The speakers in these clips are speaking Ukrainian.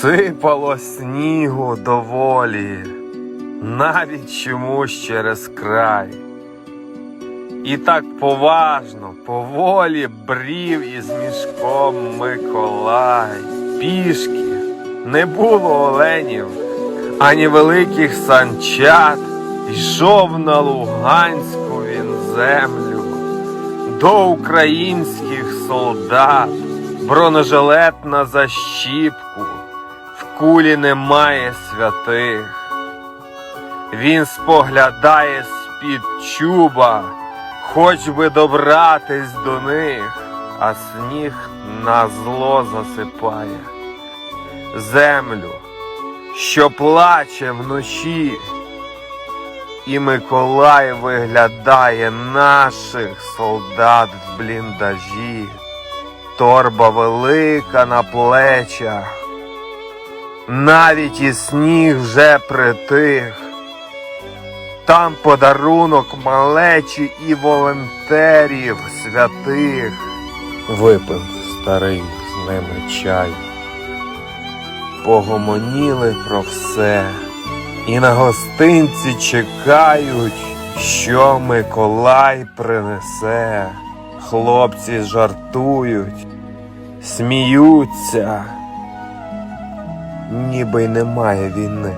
Сипало снігу доволі, навіть чомусь через край. І так поважно, поволі брів із мішком Миколай. Пішки не було оленів, ані великих санчат, йшов на Луганську він землю до українських солдат, бронежилет на защіпку, кулі немає святих. Він споглядає з-під чуба, хоч би добратись до них, а сніг на зло засипає землю, що плаче вночі. І Миколай виглядає наших солдат в бліндажі, торба велика на плечах, навіть і сніг вже притих. Там подарунок малечі і волонтерів святих. Випив старий з ними чай, погомоніли про все. І на гостинці чекають, що Миколай принесе. Хлопці жартують, сміються, ніби й немає війни.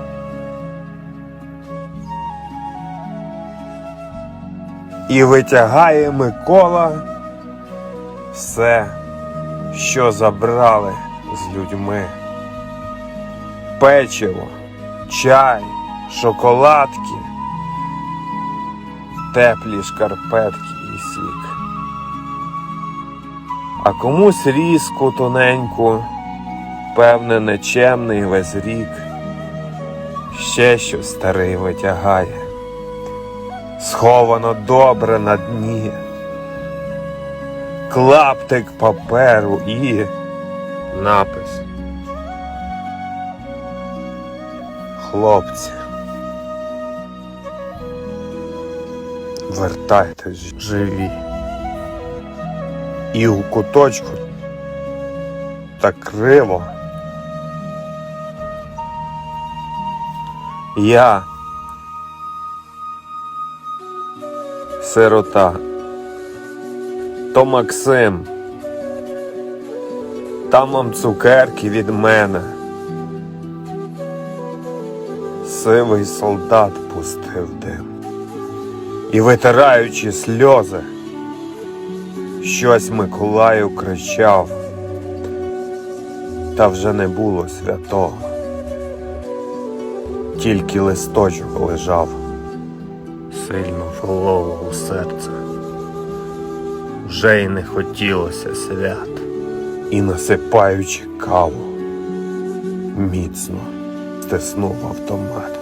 І витягає Микола все, що забрали з людьми. Печиво, чай, шоколадки, теплі шкарпетки і сік. А комусь різку тоненьку, певне, нечемний весь рік, ще щось старий витягає, сховано добре на дні, клаптик паперу і напис. Хлопці. Вертайтесь живі. І у куточку так криво. Я сирота. То Максим. Там вам цукерки від мене. Сивий солдат пустив дим. І витираючи сльози, щось Миколаю кричав, та вже не було святого, тільки листочок лежав, сильно вголову у серце. Вже й не хотілося свят, і насипаючи каву, міцно стиснув автомат.